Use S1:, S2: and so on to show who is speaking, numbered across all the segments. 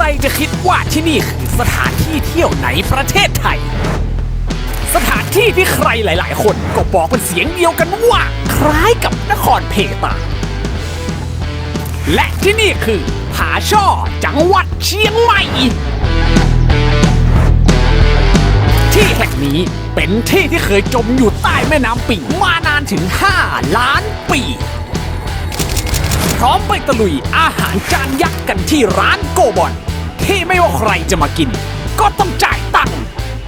S1: รจะคิดว่าที่นี่คือสถานที่เที่ยวในประเทศไทย สถานที่ที่ใครหลาย ๆ คนก็บอกเป็นเสียงเดียวกันว่า คล้ายกับนครเพตา และที่นี่คือผาช่อจังหวัดเชียงใหม่ ที่แห่งนี้เป็นที่ที่เคยจมอยู่ใต้แม่น้ำปิ่งมานานถึง 5 ล้านปี พร้อมไปตะลุยอาหารจานยักษ์กันที่ร้าน โกบอนที่ไม่ว่าใครจะมากิน ก็ต้องจ่ายตังค์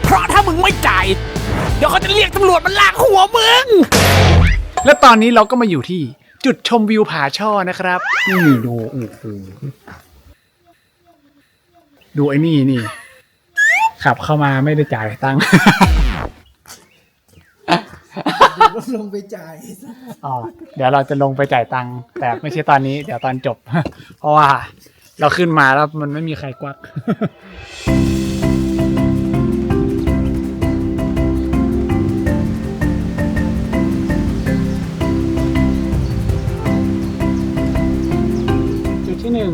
S1: เพราะถ้ามึงไม่จ่าย เดี๋ยวเขาจะเรียกตำรวจมาลากหัวมึง
S2: และตอนนี้เราก็มาอยู่ที่จุดชมวิวผาช่อนะครับ นี่ดูโอ้โหดูไอ้นี่นี่ ขับเข้ามาไม่ได้จ่ายตังค์
S3: ลงไปจ่าย
S2: อ๋อเดี๋ยวเราจะลงไปจ่ายตังค์แต่ไม่ใช่ตอนนี้ เดี๋ยวตอนจบ เพราะว่า เราขึ้นมาแล้วมันไม่มีใครกวัก จุดที่หนึ่ง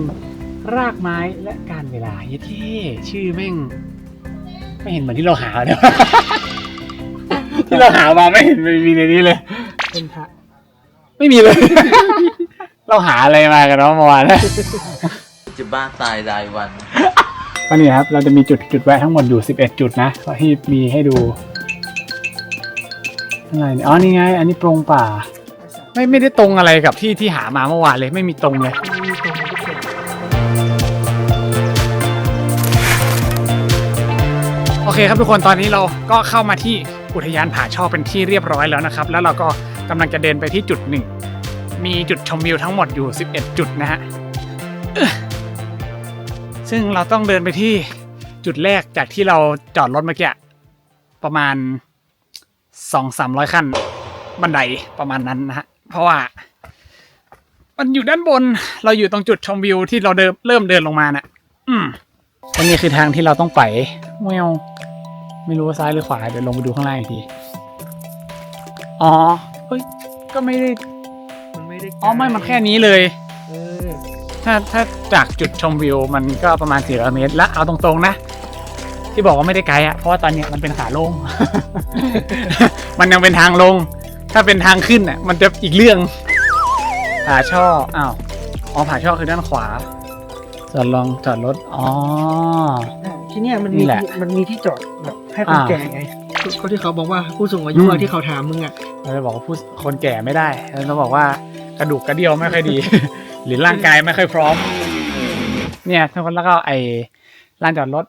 S2: รากไม้และการเวลาเย้ที่ชื่อแม่ง ไม่เห็นเหมือนที่เราหาเลย ที่เราหามาไม่เห็นมีในนี้เลย
S3: เป็นพระ
S2: ไม่มีเลย เราหาอะไรมากันเนาะเมื่อวาน
S4: จะบ้าตายรายวัน
S2: ก็นี่ครับ เราจะมีจุดจุดแวะทั้งหมดอยู่ 11 จุดนะที่มีให้ดูอะไรเนี่ยอ๋อนี่ไง อันนี้โปรงป่า ไม่ไม่ได้ตรงอะไรกับที่ที่หามาเมื่อวานเลยไม่มีตรงเลย
S3: มีตรงนี้เป็น
S2: โอเคครับทุกคนตอนนี้เราก็เข้ามาที่อุทยานผาช่อเป็นที่เรียบร้อยแล้วนะครับ แล้วเราก็กำลังจะเดินไปที่จุดหนึ่ง มีจุดชมวิวทั้งหมดอยู่ 11 จุดนะฮะเอ้อ ซึ่งเราต้องเดินไปที่จุดแรกจากที่เราจอดรถเมื่อกี้ประมาณ2-300ขั้นบันไดประมาณนั้นนะฮะ เพราะว่า มันอยู่ด้านบนเราอยู่ตรงจุดชมวิวที่เราเดิมเริ่มเดินลงมาน่ะ อืมอันนี้คือทางที่เราต้องไปเววไม่รู้ว่าซ้ายหรือขวาเดี๋ยวลงไปดูข้างล่างอีกที อ๋อเฮ้ยก็ไม่ได้
S3: มันไม่ได้
S2: อ๋อไม่มันแค่นี้เลย ถ้าถ้าจากจุดชมวิวมันก็ประมาณ 400 เมตร และเอาตรงๆนะ ที่บอกว่าไม่ได้ไกลอะเพราะว่าตอนเนี้ยมันเป็นขาลง มันยังเป็นทางลง ถ้าเป็นทางขึ้นอะมันจะอีกเรื่องผาช่ออ้าวอ๋อผาช่อคือด้านขวาจอดลองจอดรถอ๋อ
S3: ที่เนี่ยมัน
S2: นี่
S3: มี
S2: แหละ
S3: ที่มันมีที่จอดแบบให้คน
S2: อ่า
S3: แก่ไงเขาที่เขาบอกว่าผู้สูงอายุ
S2: อื
S3: อะ
S2: ม
S3: ที่เขาถามมึงอะ
S2: เราจะบอกว่าผู้คนแก่ไม่ได้เราต้องบอกว่ากระดูกกระเดี่ยวไม่ค่อยดี หรือร่างกายไม่ค่อยพร้อม เนี่ยทุกคนแล้วก็ไอ้ลานจอดรถ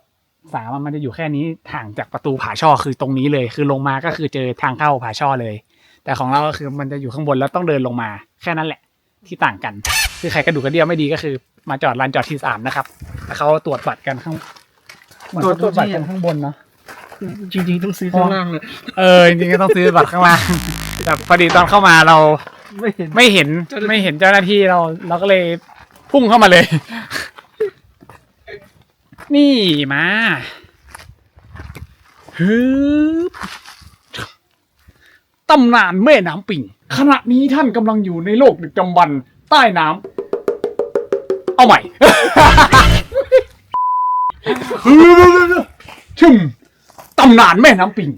S2: สามอะมันจะอยู่แค่นี้ห่างจากประตูผาช่อคือตรงนี้เลย คือลงมาก็คือเจอทางเข้าผาช่อเลย แต่ของเราก็คือมันจะอยู่ข้างบนแล้วต้องเดินลงมา แค่นั้นแหละ ที่ต่างกัน คือใครกระดูกกระเดี่ยวไม่ดีก็คือ มาจอดลานจอดที่สามนะครับแล้วเขาตรวจบัตรกันข้างเหมือนเขาตรวจบัตรกันข้างบนเนาะ
S3: จริงๆต้องซื้อข้างล่างเลย
S2: เออจริงๆก็ต้องซื้อบัตรข้างล่างแต่พอดีตอนเข้ามาเรา
S3: ไม่เห็น
S2: ไม่เห็นไม่เห็นเจ้าหน้าที่เรา เราก็เลยพุ่งเข้ามาเลย นี่มาฮึบตำนานแม่น้ำปิ่งขณะนี้ท่านกำลังอยู่ในโลกดึกดำบรรพ์ใต้น้ำเอาใหม่ชึมตำนานแม่น้ำปิง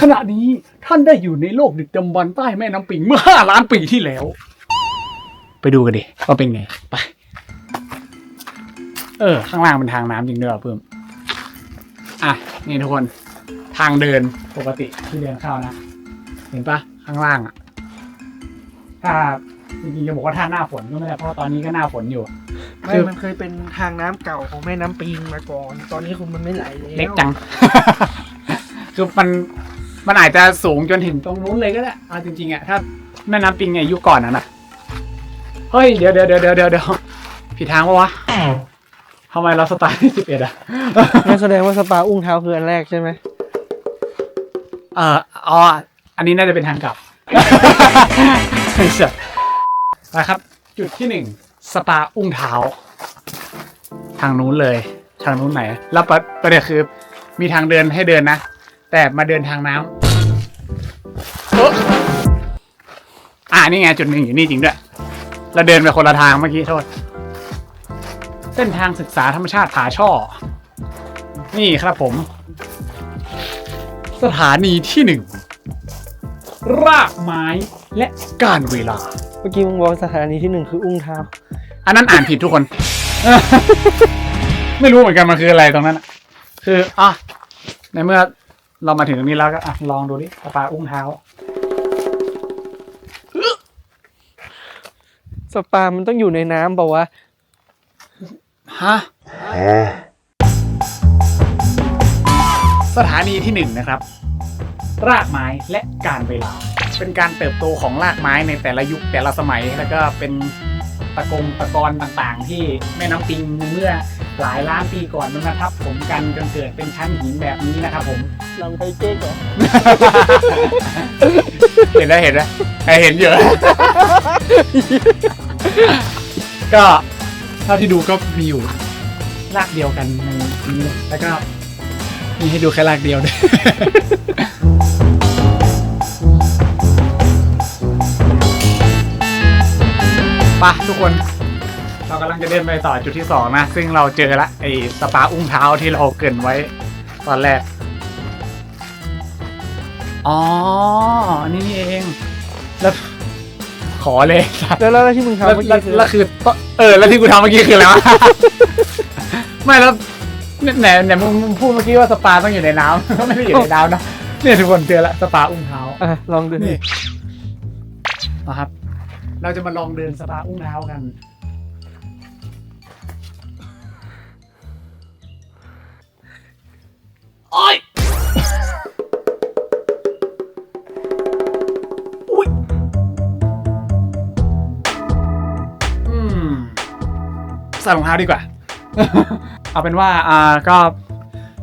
S2: ขณะนี้ท่านได้อยู่ในโลกดึกดำบรรพ์ใต้แม่น้ำปิงเมื่อห้าล้านปีที่แล้ว ไปดูกันดิว่าเป็นไง ไป เออ ข้างล่างเป็นทางน้ำจริงด้วยเหรอเพิ่ม อะ นี่ทุกคน ทางเดินปกติที่เดินเข้านะ เห็นปะข้างล่างอะ ถ้าจริงๆจะบอกว่าถ้าหน้าฝนก็ไม่ได้เพราะตอนนี้ก็หน้าฝนอยู่
S3: ไม่มันเคยเป็นทางน้ำเก่าของแม่น้ำปิงมาก่อน ตอนนี้คุณมันไม่ไหลแล้ว
S2: เล็กจัง คือมัน มันอาจจะสูงจนถึงตรงนู้นเลยก็ได้เอาจริงๆอะถ้าแม่น้ำปิงเนี่ยยุคก่อนนะนะเฮ้ยเดี๋ยวเดี๋ยวเดี๋ยวเดี๋ยวเดี๋ยวเดี๋ยวผิดทางปะวะทำไมเราสตาร์ทที่สิบเอ็ดอะ
S3: นั่นแสดงว่าสปาอุ้งเท้าคืออันแรกใช่ไหม
S2: เอ่ออ๋ออันนี้น่าจะเป็นทางกลับไอ้สัสนะครับ จุดที่หนึ่งสปาอุ้งเท้า ทางนู้นเลย ทางนู้นไหน แล้วประประเด็นคือมีทางเดินให้เดินนะ แต่มาเดินทางน้ำเอ๊ะอ่านี่ไงจุดหนึ่งอยู่นี่จริงด้วย เราเดินไปคนละทางเมื่อกี้โทษ เส้นทางศึกษาธรรมชาติผาช่อ นี่ครับผม สถานีที่หนึ่ง รากไม้และการเวลา
S3: เมื่อกี้มึงบอกสถานีที่หนึ่งคืออุ้งเท้า
S2: อันนั้นอ่านผิดทุกคน ไม่รู้เหมือนกันมันคืออะไรตรงนั้นอะคืออะในเมื่อ เรามาถึงตรงนี้แล้วก็อะลองดูดิสปาอุ้งเท้า
S3: สปา มันต้องอยู่ในน้ำเปล่าวะ
S2: ฮะ สถานีที่หนึ่งนะครับ รากไม้และการเวลา เป็นการเติบโตของรากไม้ในแต่ละยุคแต่ละสมัยแล้วก็เป็นตะกงตะกอนต่างๆ ที่แม่น้ำปิงเมื่อ หลายล้านปีก่อนมันมาทับผมกันจนเกิดเป็นชั้นหินแบบนี้นะครับผม
S3: ลองไทเก๊กเหรอ
S2: เห็นได้เห็นไหมเห็นเยอะ ก็เท่าที่ดูก็มีอยู่รากเดียวกันในนี้เลยแล้วก็มีให้ดูแค่รากเดียวด้วยไปะทุกคนเรา กำลังจะเดินไปต่อจุดที่สองนะ ซึ่งเราเจอละไอ้สปาอุ้งเท้าที่เราเกรินไว้ตอนแรก อ๋อนี่นี่เอง แล้วขอเลย
S3: แล้วแล้วที่มึง
S2: แล้ว
S3: ทำเมื่อ
S2: แล้ว
S3: กี้คือ
S2: แล้วคือเออ แล้วที่กูทำเมื่อกี้คืออะไรวะ ไม่แล้วเนี่ยไหนไหนมึงมึงพูดเมื่อกี้ว่าสปาต้องอยู่ในน้ำ ก็ไม่ได้อยู่ในน้ำนะเนี่ยทุกคนเจอละสปาอุ้งเท้า
S3: อะลองดู
S2: นี่ นะครับ เราจะมาลองเดินสปาอุ้งเท้ากัน ใส่รองเท้าดีกว่า เอาเป็นว่าอ่าก็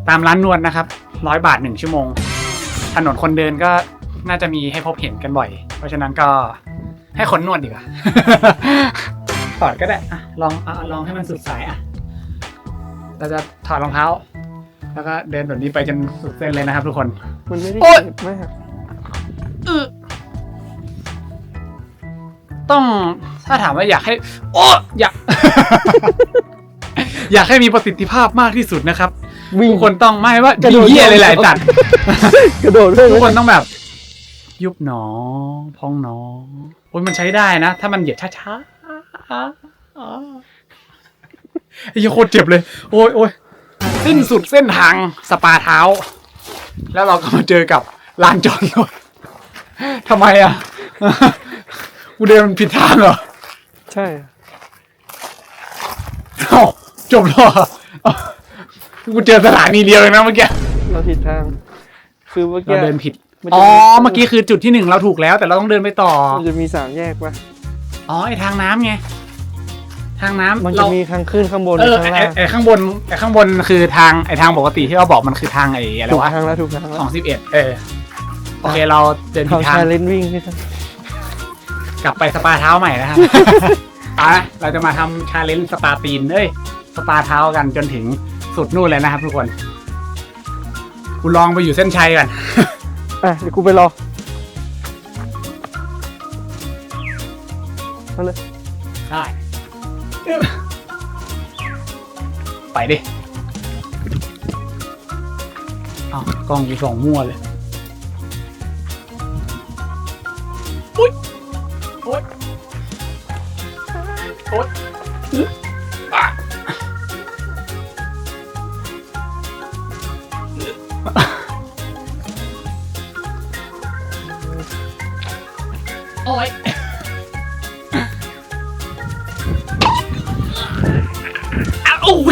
S2: ตามร้านนวดนะครับร้อยบาทหนึ่งชั่วโมง ถนนคนเดินก็น่าจะมีให้พบเห็นกันบ่อย เพราะฉะนั้นก็ให้คนนวดดีกว่าถอดก็ได้อะลองอะลองให้มันสุดสายอะ เราจะถอดรองเท้า แล้วก็เดินแบบนี้ไปจนสุดเส้นเลยนะครับทุกคน
S3: มันไม่ได้
S2: โอ๊ย
S3: เจ็บมาก
S2: ต้องถ้าถามว่าอยากให้ โอ้อยาก อยากให้มีประสิทธิภาพมากที่สุดนะครับ
S3: วิ่ง
S2: ทุกคนต้องไม่ว่าก
S3: ระโดด
S2: เหี้ยเลยแหละจัด
S3: กระโดดด้วย
S2: ทุก
S3: ไห
S2: ค
S3: ม
S2: นต้องแบบ ยุบหนอพองหนอโอ้ยมันใช้ได้นะ ถ้ามันเหยียดช้าๆไอ้เหี้ยโคตรเจ็บเลย โอ้ยโอ้ยสิ้นสุดเส้นทางสปาเท้า แล้วเราก็มาเจอกับลานจอดรถทำไมอะ กูเดินผิดทางเหรอ
S3: ใช่
S2: เอ้าจบแล้วเหรอกูเจอสถานีเดียวเองนะเมื่อกี้
S3: เราผิดทาง คือเมื่อกี้
S2: เราเดินผิด
S3: มันจะ
S2: อ๋อ
S3: มี
S2: เมื่อกี้คือจุดที่หนึ่งเราถูกแล้ว แต่เราต้องเดินไปต่อ
S3: มันจะมีสามแยกปะ
S2: อ๋อไอทางน้ำไง ทางน้ำ
S3: มันจะ
S2: เรา
S3: มีข้างขึ้นข้างบน
S2: เออ
S3: ข้าง
S2: ไอ
S3: ล่าง
S2: ไอข้างบนไอข้างบนคือทางไอทางปกติที่เราบอกมันคือทางไออะไร
S3: ถูก
S2: วะ
S3: ทางแล้วถูกทาง
S2: ส
S3: แล้
S2: อ
S3: ว
S2: งสิบเอ็ดเออ โอเคเราเดินผิด
S3: ทำ
S2: ทาง
S3: ชาเลนวิ่งนี่ครับ
S2: กลับไปสปาเท้าใหม่นะครับ ไปเราจะมาทำชาเลนจ์สปาตีนเอ้ยสปาเท้ากันจนถึงสุดนู่นเลยนะครับ ทุกคน กูลองไปอยู่เส้นชัยก่อน
S3: อะเดี๋ยวกูไปรอมาเลย
S2: ได้ ไปดิเอากล้องกูส่องมั่วเลย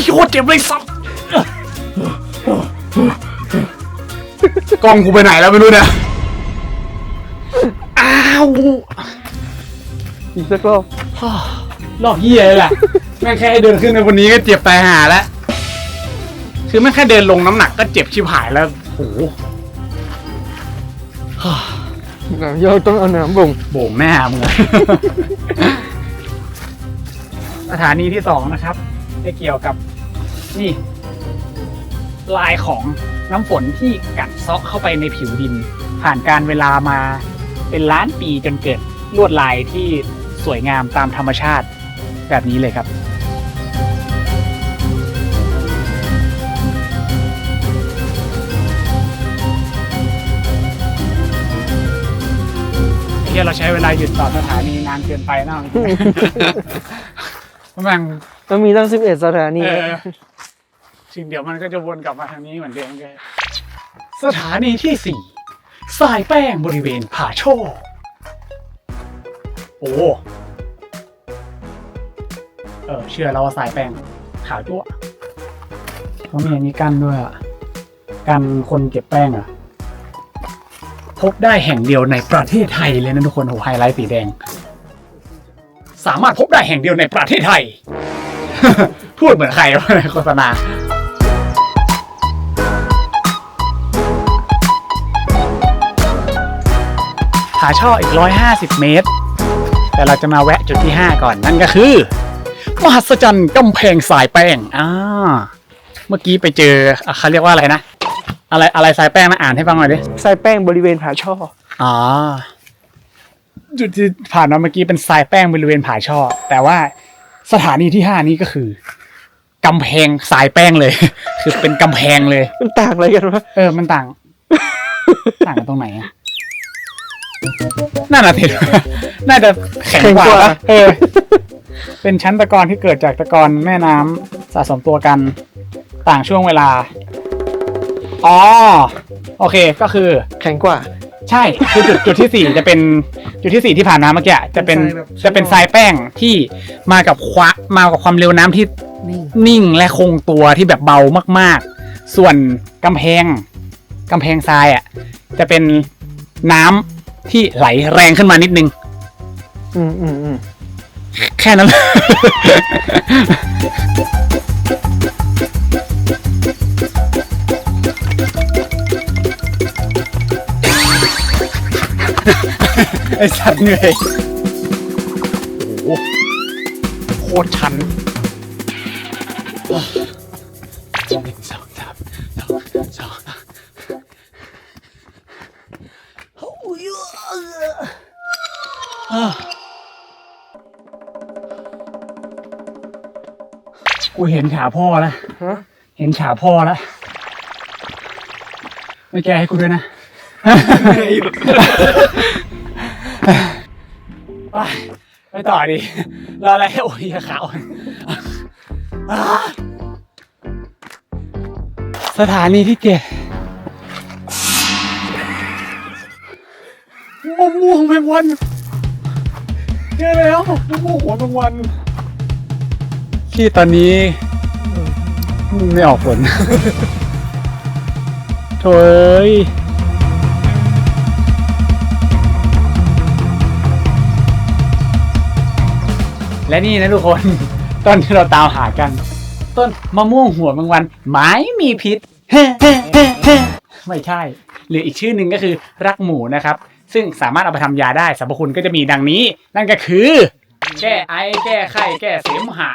S2: โอ้ยโคตรเจ็บเลยสับกล้องกูไปไหนแล้วไม่รู้เนี่ยอ้าว
S3: อีกสักรอบ
S2: รอบเหี้ยเลยแหละแม่งแค่ให้เดินขึ้นไปบนนี้ก็เจ็บตายหาแล้วคือแม่งแค่เดินลงน้ำหนักก็เจ็บชิบหายแล้วโอ้โห
S3: น้ำย่อต้องเอาน้ำบ่ง
S2: โบ่งหน้ามึงอะสถานีที่สองนะครับจะเกี่ยวกับ นี่ ลายของน้ำฝนที่กัดเซาะเข้าไปในผิวดิน ผ่านการเวลามาเป็นล้านปีจนเกิดลวดลายที่สวยงามตามธรรมชาติแบบนี้เลยครับที่เราใช้เวลาหยุดต่อสถานีนานเกินไปนะ มัน
S3: มันมีตั้งสิบเอ็ดสถานี
S2: สิ่งเดี๋ยวมันก็จะวนกลับมาทางนี้เหมือนเดิมเลยสถานีที่สี่สายแป้งบริเวณผาโชคโอ้เออเชื่อแล้วว่าสายแป้งขาวจั่วเขามีอันนี้กั้นด้วยอะกันคนเก็บแป้งอะ พบได้แห่งเดียวในประเทศไทยเลยนะทุกคนโอ้ไฮไลท์สีแดง สามารถพบได้แห่งเดียวในประเทศไทย พูดเหมือนใครวะในโฆษณา ผาช่ออีก 150 เมตร แต่เราจะมาแวะจุดที่ 5 ก่อนนั่นก็คือ มหัศจรรย์กำแพงสายแป้งอ่าเมื่อกี้ไปเจออะเขาเรียกว่าอะไรนะ อะไรอะไรสายแป้งนะอ่านให้ฟังหน่อยดิ
S3: ใส่แป้งบริเวณผาช่อ
S2: อ๋อจุดที่ผ่านมาเมื่อกี้เป็นทรายแป้งบริเวณผาช่อ แต่ว่าสถานีที่ห้านี้ก็คือกำแพงทรายแป้งเลย คือเป็นกำแพงเลย
S3: มันต่างอะไรกันวะ
S2: เออมันต่าง ต่างกันตรงไหนอะ น่าจะติดน่าจะแข็งกว่าปะเออ เป็นชั้นตะกอนที่เกิดจากตะกอนแม่น้ำสะสมตัวกันต่างช่วงเวลา อ๋อ โอเคก็คือ
S3: แข็งกว่า
S2: ใช่คือจุดจุดที่สี่จะเป็นจุดที่สี่ที่ผ่านมาเมื่อกี้อะจะเป็น
S3: เป็นทรายแบบ
S2: จะเป็นทรายแป้งที่มากับควะมากับความเร็วน้ำที่
S3: นี่
S2: นิ่งและคงตัวที่แบบเบามาก ๆ ส่วนกำแพงกำแพงทรายอะ จะเป็นน้ำ ที่ไหลแรงขึ้นมานิดนึง
S3: อืมอืมอืม
S2: แค่นั้น ไอสัตว์เหนื่อยโอ้โหโคตรชัน กูเห็นขาพ่อแล้ว
S3: ฮะ
S2: เห็นขาพ่อแล้ว ไม่แก้ให้กูด้วยนะไปไปต่อดิรออะไรโอ้ยอย่าขาวอ่าสถานีที่เจ็ดมะม่วงแมงวัน เจอแล้วมะม่วงหัวแมงวันที่ตอนนี้ไม่ออกผลโถ่เอ้ยและนี่นะทุกคน ต้นที่เราตามหากัน ต้นมะม่วงหัวแมงวันไม้มีพิษ ไม่ใช่ หรืออีกชื่อหนึ่งก็คือรักหมูนะครับ ซึ่งสามารถเอาไปทำยาได้สรรพคุณก็จะมีดังนี้ นั่นก็คือ แก้ไอ แก้ไข้ แก้เสมหะ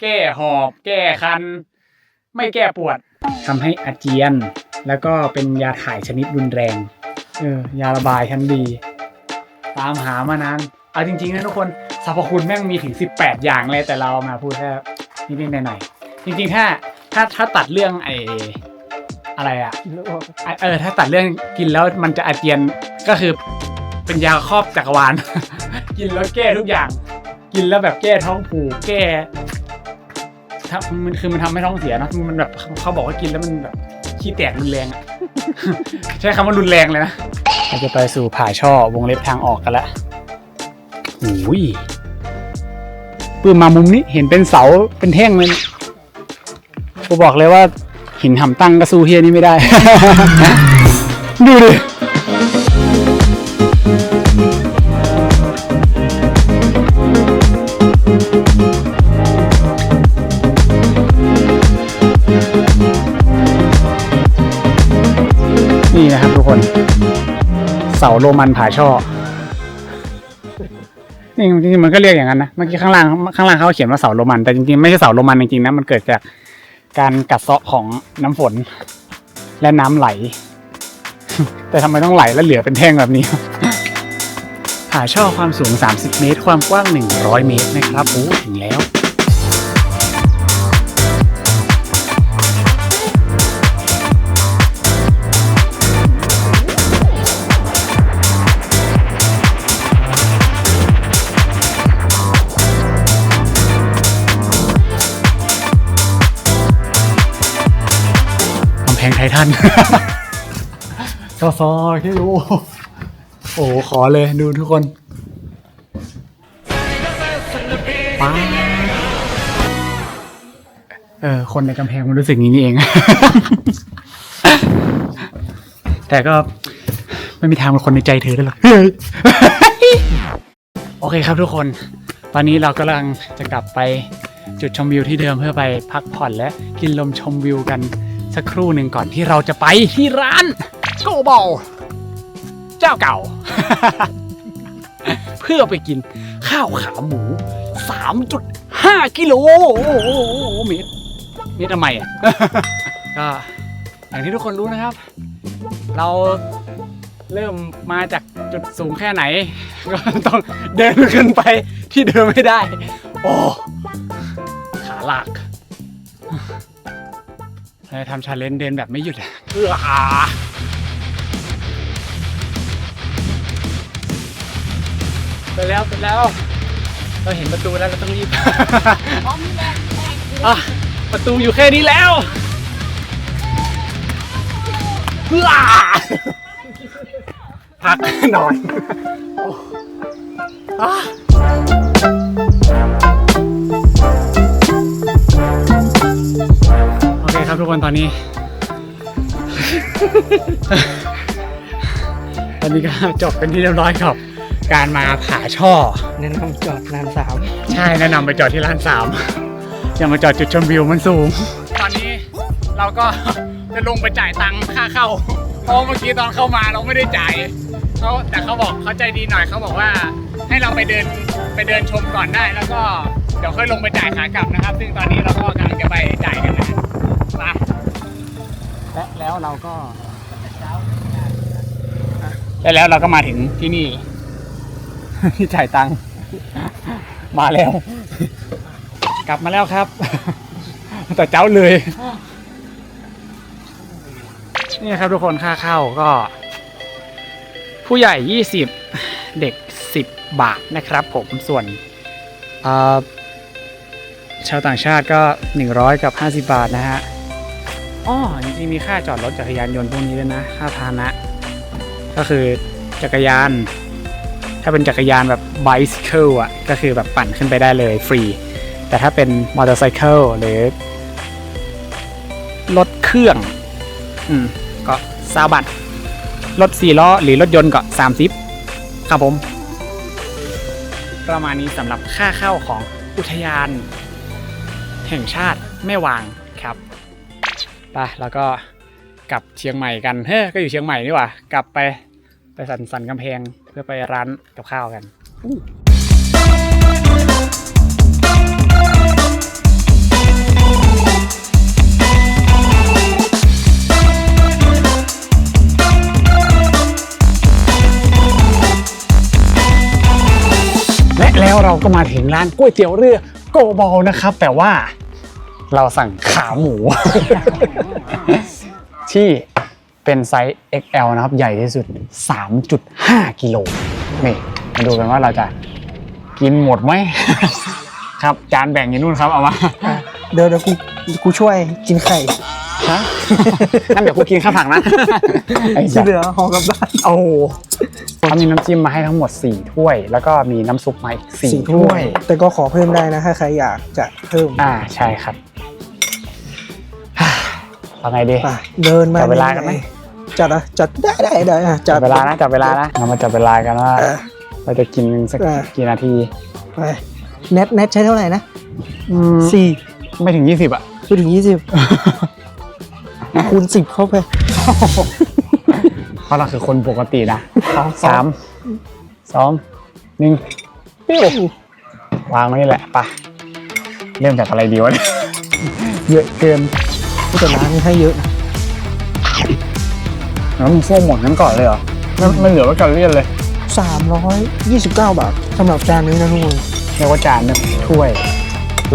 S2: แก้หอบ แก้คัน ไม่แก้ปวดทำให้อาเจียน แล้วก็เป็นยาถ่ายชนิดรุนแรง เออยาระบายชั้นดี ตามหามานาน เอาจริงๆนะทุกคนสรรพคุณแม่งมีถึง 18 อย่างเลยแต่เรามาพูดแค่นิดๆหน่อยๆจริงๆถ้าถ้าถ้าตัดเรื่องไอ อะไรอะ
S3: กินแล้วออก
S2: อะเออถ้าตัดเรื่องกินแล้วมันจะอาเจียนก็คือเป็นยาครอบจักรวาล กินแล้วแก้ทุกอย่าง กินแล้วแบบแก้ท้องผูกแก้ถ้ามันคือมันทำให้ท้องเสียเนอะมันแบบเขาบอกว่ากินแล้วมันแบบขี้แตกรุนแรงอะใช้คำว่ารุนแรงเลยนะเราจะไปสู่ผาช่อวงเล็บทางออกกันละโอ้ยปืนมามุมนี้เห็นเป็นเสาเป็นแท่งเลยนะกูบอกเลยว่า หินหำตั้งก็สู้เฮียนี่ไม่ได้ ดูดินี่นะครับทุกคน เสาโรมันผาช่อ นี่จริงๆมันก็เรียกอย่างนั้นนะ เมื่อกี้ข้างล่างข้างล่างเขาเขียนว่าเสาโรมัน แต่จริงๆไม่ใช่เสาโรมันจริงๆนะ มันเกิดจาก การกัดเซาะของน้ำฝนและน้ำไหล แต่ทำไมต้องไหลแล้วเหลือเป็นแท่งแบบนี้ผาช่อความสูง 30 เมตร ความกว้าง 100 เมตรนะครับโอ้ถึงแล้ว ททันซอซอแค่รู้ โอ้โหขอเลยดูทุกคนป้าเออ คนในกำแพงมันรู้สึกอย่างนี้นี่เอง แต่ก็ไม่มีทางเป็นคนในใจเธอได้หรอกโอเคครับทุกคน ตอนนี้เรากำลังจะกลับไปจุดชมวิวที่เดิมเพื่อไปพักผ่อนและกินลมชมวิวกัน สักครู่หนึ่งก่อนที่เราจะไปที่ร้านโกบอลเจ้าเก่า เพื่อไปกินข้าวขาหมู 3.5 กิโลเมตรเมตรทำไมอะก็อย่างที่ทุกคนรู้นะครับ เราเริ่มมาจากจุดสูงแค่ไหน ก็ต้องเดินขึ้นไปที่เดิมไม่ได้ โอ้ ขาลากเรา จะทำชาเลนจ์เดินแบบไม่หยุดอะเอื้ออาไปแล้วไปแล้ว เราเห็นประตูแล้วเราต้องรีบอะประตูอยู่แค่นี้แล้วเอื้อพักหน่อย ทุกคนตอนนี้ ตอนนี้ก็จบเป็นที่เรียบร้อยกับ การมาผาช่อ
S3: แนะนำจอดลานสาม
S2: ใช่แนะนำไปจอดที่ร้านสามอย่ามาจอดจุดชมวิวมันสูง ตอนนี้เราก็จะลงไปจ่ายตังค่าเข้า เพราะเมื่อกี้ตอนเข้ามาเราไม่ได้จ่ายเขาแต่เขาบอกเขาใจดีหน่อยเขาบอกว่า ให้เราไปเดินไปเดินชมก่อนได้แล้วก็เดี๋ยวค่อยลงไปจ่ายขากลับนะครับ ซึ่งตอนนี้เราก็กำลังจะไปจ่ายกันนะ มาและแล้วเราก็และแล้วเราก็มาถึงที่นี่ ที่จ่ายตังค์มาแล้ว กลับมาแล้วครับ แต่เจ้าเลย นี่นะครับทุกคนค่าเข้าก็ ผู้ใหญ่ 20 เด็ก 10 บาทนะครับผมส่วนเอ่อชาวต่างชาติก็ 100 กับ 50 บาทนะฮะ อ้อจริงๆมีค่าจอดรถจักรยานยนต์พวกนี้ด้วยนะค่าพาหนะ ก็คือจักรยาน ถ้าเป็นจักรยานแบบ bicycle อะก็คือแบบปั่นขึ้นไปได้เลยฟรี แต่ถ้าเป็นมอเตอร์ไซค์หรือรถเครื่อง อืม ก็ซาบัตรถสี่ล้อหรือรถยนต์ก็สามสิบครับผม ประมาณนี้สำหรับค่าเข้าของอุทยาน แห่งชาติแม่วาง ครับไปแล้วก็กลับเชียงใหม่กันเฮ้ยก็อยู่เชียงใหม่นี่หว่ากลับไปไปสันสันกำแพงเพื่อไปร้านกับข้าวกันและแล้วเราก็มาถึงร้านก๋วยเตี๋ยวเรือโกบอลนะครับ แต่ว่า เราสั่งขาหมู ที่เป็นไซส์ XL นะครับ ใหญ่ที่สุด 3.5 กิโลนี่มาดูกันว่าเราจะกินหมดไหม ครับ จานแบ่งอยู่นู่นครับ เอามา
S3: อะเดี๋ยวเดี๋ยวกูกูช่วยกินไข่
S2: ฮะนั่นเดี๋ยวกูกินข้าวผักนะไอ้
S3: ที่
S2: สัส
S3: เหลือห่อกลับบ้าน
S2: โอ้โหเขามีน้ำจิ้มมาให้ทั้งหมด 4 ถ้วย แล้วก็มีน้ำซุปมาอีก
S3: สี่
S2: 4ถ้วย
S3: แต่ก็ขอเพิ่มได้นะ ถ้าใครอยากจะเพิ่ม
S2: อ่าใช่ครับ เอาไงดี
S3: ไปเดินมา
S2: จับเวลากันไหม
S3: จัดอะจัดได้ได้ได้อะ
S2: จับเวลานะจับเวลานะเรามาจับเวลากันว่า
S3: เออ
S2: เราจะกินสัก
S3: เออ
S2: กี่นาที
S3: ไปเน็ตเน็ตใช้เท่าไหร่นะ
S2: อืม
S3: สี่
S2: ไม่ถึง 20 อะ
S3: ไปถึงยี่สิบคูณสิบเข้าไป
S2: เพราะเราคือคนปกตินะสามสองหนึ่งปิ้ววางไว้นี่แหละไปเริ่มจากอะไรดีวะเนี่ย เยอะเกิน
S3: ผู้ แต่ร้านนี้ให้เยอะนะ
S2: แล้วมึงโซ่หมดนั้นก่อนเลยเหรอไม่ไม่เหลือไว้กันเลี่ยนเลย
S3: สามร้อยยี่สิบเก้าบาทสำหรับจานนี้นะทุกคน
S2: เรียกว่าจานนะถ้วย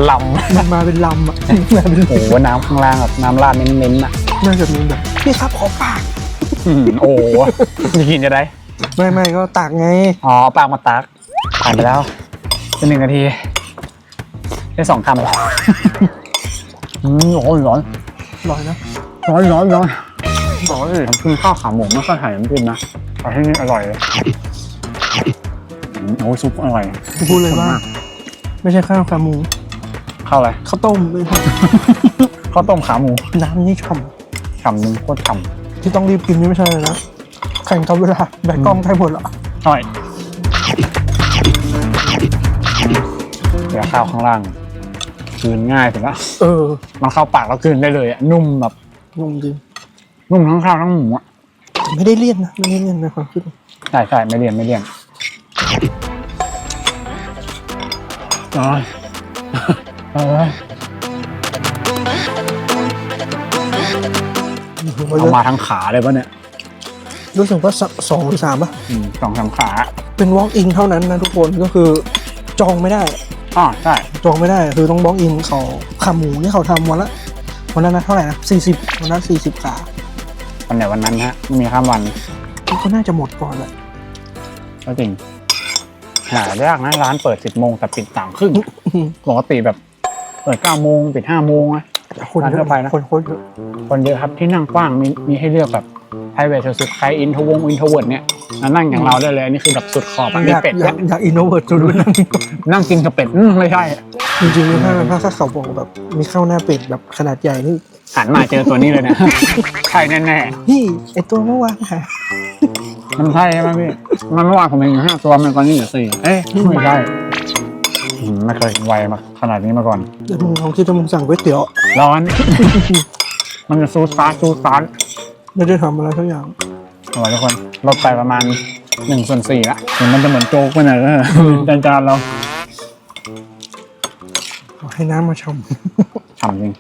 S2: ลำ
S3: มันมาเป็นลำอะมาเป็น
S2: โอ้โหน้ำข้างล่างแบบน้ำราดเน้นๆอะ
S3: น่าจะมีแบบพี่ครับขอปาก
S2: อื้อหือโอ้โหจะกินจะได้
S3: ไม่ไม่ก็ตักไง
S2: อ๋อปากมาตักผ่านไปแล้วเป็นหนึ่งนาที ได้สองคำอืมโอ้โหร้อน
S3: อ ร่อยนะ
S2: เอร้อนร้อนร้อนบอกว่าน้ำจิ้มข้าวขาหมูไม่ค่อยใส่น้ำจิ้มนะแต่ที่นี่อร่อยเลยอืมโอ้ยซุปอร่อย
S3: พูดเลยว่า ไม่ใช่ข้าวขาหมู
S2: ข้าวอะไร
S3: ข้าวต้มเลยครับ
S2: ข้าวต้มขาหมู
S3: น้ำนี่ฉ่
S2: ฉ่ำนึงโคตรฉ่ำ
S3: ที่ต้องรีบกินนี่ไม่ใช่เลยนะแข่งกับเวลาแบตกล้องใกล้หมดละำ
S2: อร่อยเดี๋ยวข้าวข้างล่าง กลืนง่ายถึงละ
S3: เออ
S2: มันเข้าปากแล้วกลืนได้เลยอะนุ่มแบบ
S3: นุ่มจริง
S2: นุ่มทั้งข้าวทั้งหมูอะ
S3: ไม่ได้เลี่ยนนะไม่ได้เลี่ยนในความคิด
S2: ใช่ใช่ไม่เลี่ยนไม่เลี่ยนอ๋อเออเอามาทั้งขาเลยปะเนี่ย
S3: รู้สึกว่าสสองหรือสามป่ะ
S2: อืมสองสามขา
S3: เป็น walk in เท่านั้นนะทุกคนก็คือจองไม่ได้
S2: อ๋อใช่
S3: จองไม่ได้คือต้อง walk in เขาขาหมูที่เขาทำวันละวันนั้นนะเท่าไหร่นะสี่สิบวันนั้นสี่สิบขา
S2: วันไหนวันนั้นฮะไม่มีข้ามวัน
S3: ก็น่าจะหมดก่อนแหละ
S2: ก็จริงหายากนะร้านเปิดสิบโมงแต่ปิดสามครึ่ง
S3: อืม
S2: ปกติแบบเปิดเก้าโมงปิดห้าโมงอะ
S3: คน
S2: ร้าน
S3: เย
S2: ทั่
S3: อะ
S2: วไปนะ
S3: คนคนเยอะ
S2: คนเยอะครับที่นั่งกว้างมีมีให้เลือกแบบ ไพรเวทสุดๆใครอินทวงอินทเวิร์ดเนี่ยมานั่งอย่างเราได้เลยอันนี้คือแบบสุดขอบมันมี
S3: อยาก
S2: เป็ด
S3: อ
S2: ด้
S3: ยาวก
S2: ย
S3: อยากอินโนเวิร์ตสุดๆนั่น
S2: นั่งกินกับเป็ดอืมไม่ใช่
S3: จริงๆถ้าถ้าถ้าเขาบอกแบบมีข้าวหน้าเป็ดแบบขนาดใหญ่นี่
S2: หันมาเจอตัวนี้เลยนะใช่แน่
S3: พี่ไอตัวเมื่อวานหา
S2: ๆมันใช่ใช่ไหมพี่มันเมื่อวานผมเห็นอยู่ห้าตัวมันตอนนี้เหลือสี่เอ๊ะไม่ใช่อืมไม่เคยไวมาขนาดนี้มาก่อน
S3: เดี๋ยวมึงลองคิดว่ามึงสั่งก๋วยเตี๋ยว
S2: ร้อน มันจะซูซาร์ซูซาร์
S3: ไม่ได้ทำอะไรทุกอย่าง
S2: เอาไว้ทุกคนลดไปประมาณหนึ่งส่วนสี่ละถึงมันจะเหมือนโจ๊กไปหน่อยนะจานจานๆเรา
S3: ขอให้น้ำมาชม
S2: ฉ่ำจริง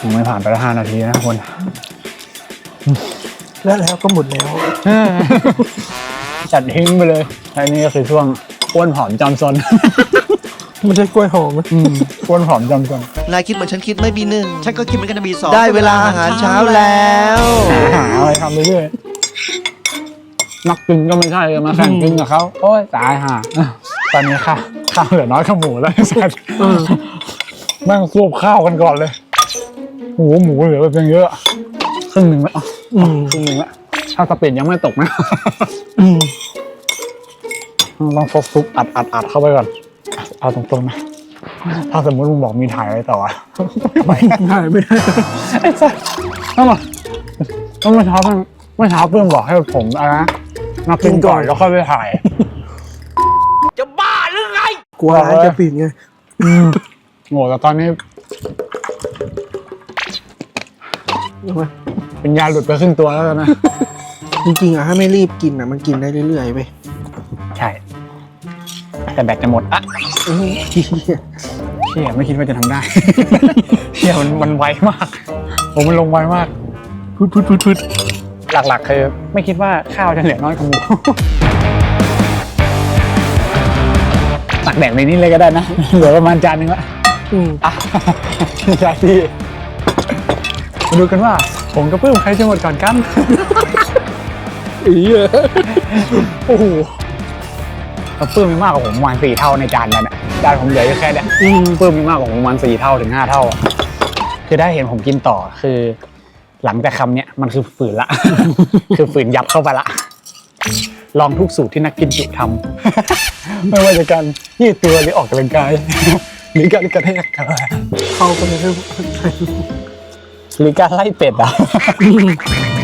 S2: ยังไม่ผ่านไปแล้วห้านาทีนะทุกคน
S3: แล้วแล้วก็หมดแล้ว
S2: จัดทิ้งไปเลยและนี่ก็คือช่วงอ้วนผอมจอมซน
S3: ไม่ใช่กล้วยหอมนะ
S2: อืมอ้วนผอมจอมซน
S5: นายคิดเหมือนฉันคิดไม่มีหนึ่ง
S6: ฉันก็คิดเหมือนกันนะมีสอง
S5: ได้เวลาอาหารเช้าแล้ว
S2: หาอะไรทำไปเรื่อยนักกินก็ไม่ใช่มาแข่งกินกับเขาโอ้ยตายห่าตอนนี้ข้าวข้าวเหลือน้อยข้าวหมูแล้วไอ้สัสแม่งควบข้าวกันก่อนเลยหมูหมูเหลือไปเพียงเยอะครึ่งหนึ่งแล้ว
S3: อืม
S2: ครึ่งหนึ่งแล้วถ้าสปีดยังไม่ตกนะ
S3: อืม
S2: ต้องฟกซุปอัดอัดอัดเข้าไปก่อน เอาตรงๆนะถ้าสมมติมึงบอกมีถ่ายอะไรต่ออะไม่ไหว
S3: ได้ไม่ได้
S2: ไอ้สัสต้องมาต้องมื่อเช้าเพิ่งเมื่อเช้าเพื่อนบอกให้ผมอะไรนะมากินก่อนแล้วค่อยไปถ่าย
S1: จะบ้าหรือไง
S3: กลัวร้านจะปิดไง
S2: โง่แต่ตอนนี้
S3: ใช่ไหม
S2: เป็นยาหลุดไปครึ่งตัวแล้วนะ
S3: จริงๆอะถ้าไม่รีบกินอะมันกินได้เรื่อยๆไป
S2: ใช่ แต่แบตจะหมดอะ
S3: อื้อเหี้ย
S2: เชี่ยไม่คิดว่าจะทำได้ เชี่ยมันมันไวมากผมมันลงไวมาก
S3: พุดพุดพุดพุด
S2: หลักๆคือไม่คิดว่าข้าวจะเหลือน้อยกว่าหมูตักแดกในนี้เลยก็ได้นะเหลือประมาณจานหนึงละ
S3: อืม
S2: อะจานที่มาดูกันว่า ผมกับปื้มใครจะหมดก่อนกัน
S3: อีเหี้ย
S2: โอ้โห กับปื้มมีมากกว่าผมประมาณสี่เท่าในจานนั้นน่ะจานผมเหลืออยู่แค่เนี้ย
S3: อืม
S2: ปื้มมีมากกว่าผมประมาณสี่เท่าถึงห้าเท่าอะคือได้เห็นผมกินต่อคือ หลังจากคำเนี้ยมันคือฝืนละ คือฝืนยับเข้าไปละ ลองทุกสูตรที่นักกินจุทำ ไม่ว่าจะการยืดตัวหรือออกกำลังกาย หรือการกระแทกกระ
S3: เข้าไปในเรื่อง
S2: หรือการไล่เป็ดอะ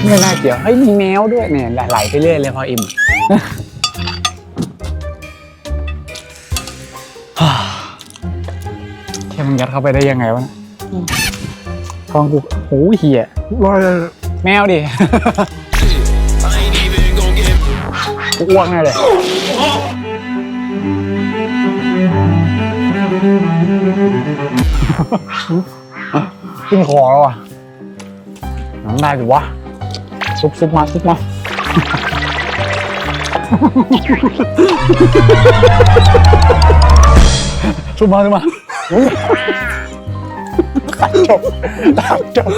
S2: ไม่น่าเกี่ยวเฮ้ยมีแมวด้วยเนี่ยไหลๆไปเรื่อยเลยพออิ่ม แค่มันยัดเข้าไปได้ยังไงวะทองกูโอ้เหี้ย
S3: ร้อยเลย
S2: แมวดิ กูอ้วกแน่เลย ขึ้นคอแล้วอะน้ำได้ดิวะ ซุปซุปมาซุปมา ชุบมาชุบมาตัดจบตัดจบ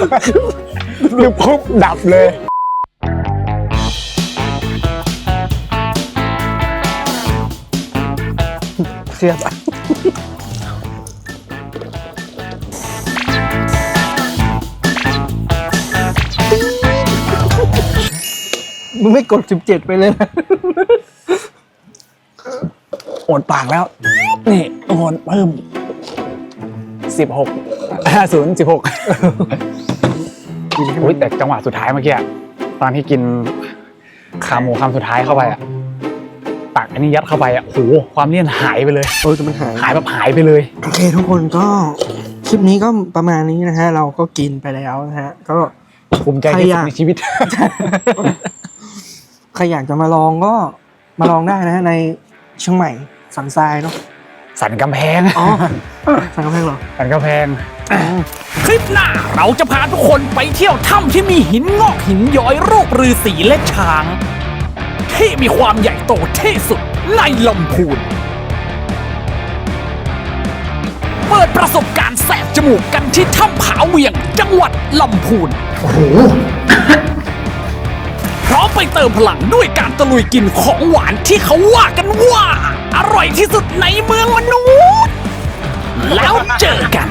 S2: รีบคุบดับเลย
S3: เสียบมึงไม่กด 17 ไปเลยนะ อดปากแล้ว นี่ทุกคนเพิ่ม
S7: สิบหกศูนย์สิบหกอุ้ยแต่จังหวะสุดท้ายเมื่อกี้อะตอนที่กินขาหมูคำสุดท้ายเข้าไปอะตักอันนี้ยัดเข้าไปอะโหความเลี่ยนหายไปเลย
S3: เออแต่มันหาย
S7: หายแบบหายไปเลย
S3: โอเคทุกคนก็คลิปนี้ก็ประมาณนี้นะฮะ เราก็กินไปแล้วนะฮะ ก็
S7: ภูมิใจที่สุดในชีวิต
S3: ใครอยากจะมาลองก็มาลองได้นะฮะใน เชียงใหม่ สันทรายเนาะ
S7: สันกำแพง
S3: อ๋อสันกำแพงเหรอ
S7: สันกำแพง
S2: คลิปหน้าเราจะพาทุกคนไปเที่ยวถ้ำที่มีหินงอกหินย้อยรูปฤาษีและช้าง ที่มีความใหญ่โตที่สุดในลำพูน เปิดประสบการณ์แสบจมูกกันที่ถ้ำผาเวียงจังหวัดลำพูนพร้อมไป เติมพลังด้วยการตะลุยกินของหวานที่เขาว่ากันว่า อร่อยที่สุดในเมืองมนุษย์ แล้วเจอกัน